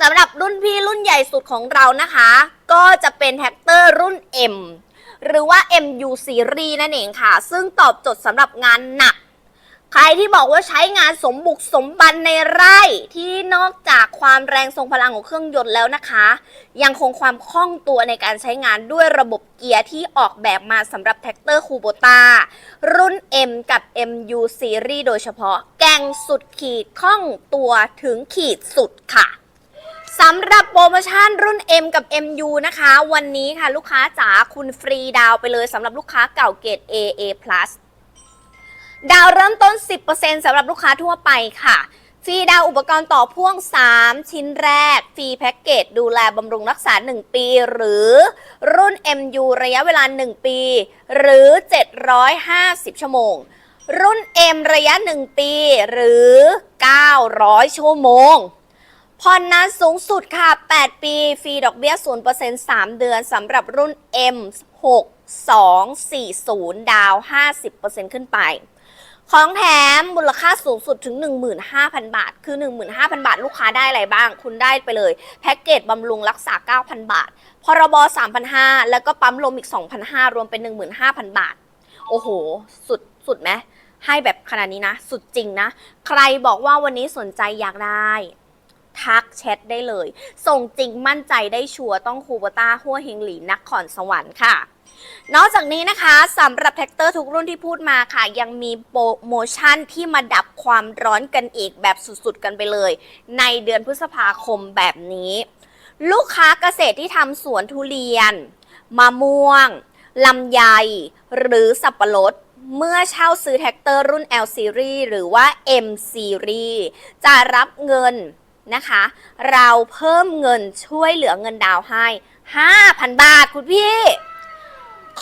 สำหรับรุ่นพี่รุ่นใหญ่สุดของเรานะคะ ก็จะเป็นแท็กเตอร์รุ่น M หรือว่า MU Series นั่นเองค่ะ ซึ่งตอบโจทย์สำหรับงานหนัก ใครที่บอกว่าใช้งานสมบุกสมบันในไร่ที่นอกจากความแรงทรงพลังของเครื่องยนต์แล้วนะคะ ยังคงความคล่องตัวในการใช้งานด้วยระบบเกียร์ที่ออกแบบมาสำหรับแท็กเตอร์คูโบตารุ่น M กับ MU Series โดยเฉพาะ แกงสุดขีดคล่องตัวถึงขีดสุดค่ะ สำหรับโปรโมชั่นรุ่น M กับ MU นะคะ วันนี้ค่ะลูกค้าจ๋าคุณฟรีดาวไปเลยสำหรับลูกค้าเก่าเกรด A A+ ดาวเริ่มต้น 10%สำหรับลูกค้าทั่วไปค่ะ ฟรีดาวอุปกรณ์ต่อพ่วง 3 ชิ้นแรก ฟรีแพ็กเกจดูแลบำรุงรักษา 1 ปี หรือรุ่น MU ระยะเวลา 1 ปี หรือ 750 ชั่วโมง รุ่น M ระยะ 1 ปี หรือ 900 ชั่วโมง ผ่อนนานสูงสุดค่ะ 8 ปี ฟรีดอกเบี้ย 0% 3 เดือนสำหรับรุ่น M 6 2 4 0 ดาว 50%ขึ้นไป ของแถมมูลค่าสูงสุดถึง 15,000 บาท คือ 15,000 บาท ลูกค้าได้อะไรบ้าง คุณได้ไปเลย แพ็กเกจบำรุงรักษา 9,000 บาท พรบ 3,500 แล้วก็ปั๊มลมอีก 2,500 รวมเป็น 15,000 บาท โอ้โห สุด สุดไหมให้แบบขนาดนี้นะ สุดจริงนะ ใครบอกว่าวันนี้สนใจอยากได้ ทักแชทได้เลย ส่งจริงมั่นใจได้ชัวร์ต้องคูบต้าหัวเฮงหลีนครสวรรค์ค่ะนอกจากนี้นะคะสำหรับแท็กเตอร์ทุกรุ่นที่พูดมาค่ะ ยังมีโปรโมชั่นที่มาดับความร้อนกันอีกแบบสุดๆกันไปเลย ในเดือนพฤษภาคมแบบนี้ ลูกค้าเกษตรที่ทำสวนทุเรียนมะม่วงลำไย หรือสับปะรดเมื่อเช่าซื้อแท็กเตอร์รุ่น L Series หรือว่า M Series จะรับเงิน นะคะ เราเพิ่มเงินช่วยเหลือเงินดาวให้ 5,000 บาทคุณพี่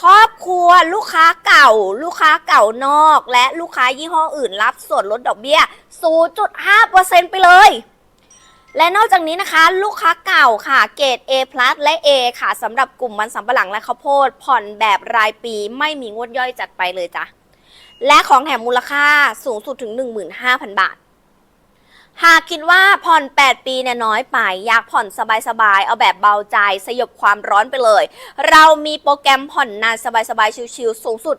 ครอบครัวลูกค้าเก่า ลูกค้าเก่านอก และลูกค้ายี่ห้ออื่นรับส่วนลดดอกเบี้ย 0.5%ไปเลย และนอกจากนี้นะคะ ลูกค้าเก่าค่ะเกรด A+ และ A ค่ะสำหรับกลุ่มมันสำปะหลังและข้าวโพด ผ่อนแบบรายปีไม่มีงวดย่อยจัดไปเลยจ้ะและของแถมมูลค่าสูงสุดถึง 15,000 บาท หากคิดว่าผ่อน 8 ปีเนี่ยน้อยไป อยากผ่อนสบายๆ เอาแบบเบาใจ สยบความร้อนไปเลย เรามีโปรแกรมผ่อนนานสบายๆ ชิวๆ สูงสุด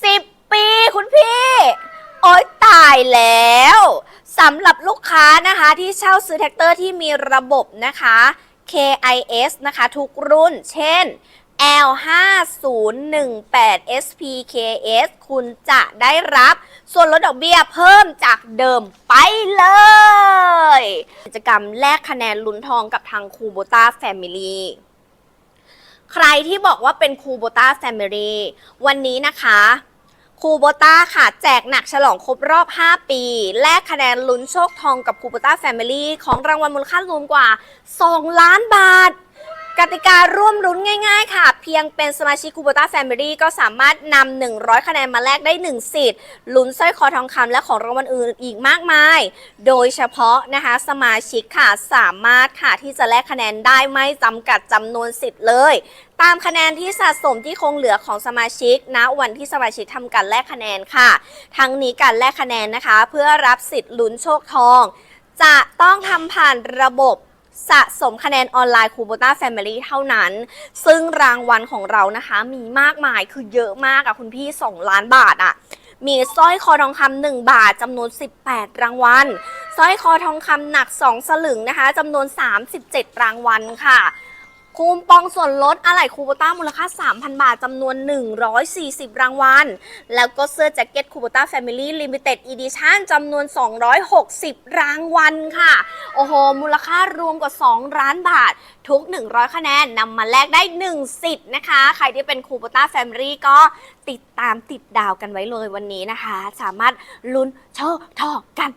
10 ปีคุณพี่ โอ๊ยตายแล้วสำหรับลูกค้านะคะที่เช่าซื้อแท็กเตอร์ที่มีระบบนะคะ KIS นะคะทุกรุ่น เช่น L5018 SPKS คุณจะได้รับส่วนลดดอกเบี้ยเพิ่มจากเดิมไปเลย กิจกรรมแลกคะแนนลุ้นทองกับทางคูโบต้าแฟมิลี่ ใครที่บอกว่าเป็นคูโบต้าแฟมิลี่วันนี้นะคะคูโบต้าค่ะ แจกหนักฉลองครบรอบ 5 ปี แลกคะแนนลุ้นโชคทองกับคูโบต้าแฟมิลี่ของรางวัลมูลค่ารวมกว่า 2 ล้านบาท กติการ่วมรุ้นง่ายๆ ค่ะ เพียงเป็นสมาชิกคูโบต้าแฟมิลี่ก็สามารถนำ100 คะแนนมาแลกได้ 1 สิทธิ์ลุ้นสร้อยคอทองคำและของรางวัลอื่นอีกมากมาย โดยเฉพาะนะคะสมาชิกค่ะสามารถค่ะที่จะแลกคะแนนได้ไม่จำกัดจำนวนสิทธิ์เลย ตามคะแนนที่สะสมที่คงเหลือของสมาชิกณวันที่สมาชิกทำการแลกคะแนนค่ะ ทั้งนี้การแลกคะแนนนะคะ เพื่อรับสิทธิ์ลุ้นโชคทอง จะต้องทำผ่านระบบ สะสมคะแนนออนไลน์คูโบต้าแฟมิลี่เท่านั้น ซึ่งรางวัลของเรานะคะมีมากมายคือเยอะมากอะคุณพี่ 2 ล้านบาทอะมีสร้อยคอทองคำหนึ่งบาทจำนวน 18 รางวัลสร้อยคอทองคำหนัก 2 สลึงนะคะจำนวน 37 รางวัลค่ะ คูปองส่วนลดอะไหล่คูโบต้ามูลค่า 3,000 บาทจำนวน 140 รางวัล แล้วก็เสื้อแจ็คเก็ตคูโบต้าแฟมิลี่ลิมิเต็ดอีดิชั่นจำนวน 260 รางวัลค่ะ โอ้โห มูลค่ารวมกว่า 2 ล้านบาท ทุก 100 คะแนนนำมาแลกได้ 1 สิทธิ์นะคะ ใครที่เป็นคูโบต้าแฟมิลี่ก็ติดตามติดดาวกันไว้เลยวันนี้นะคะ สามารถลุ้นโชคทองกัน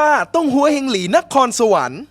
ต้าต้องหัวเฮงหลีนครสวรรค์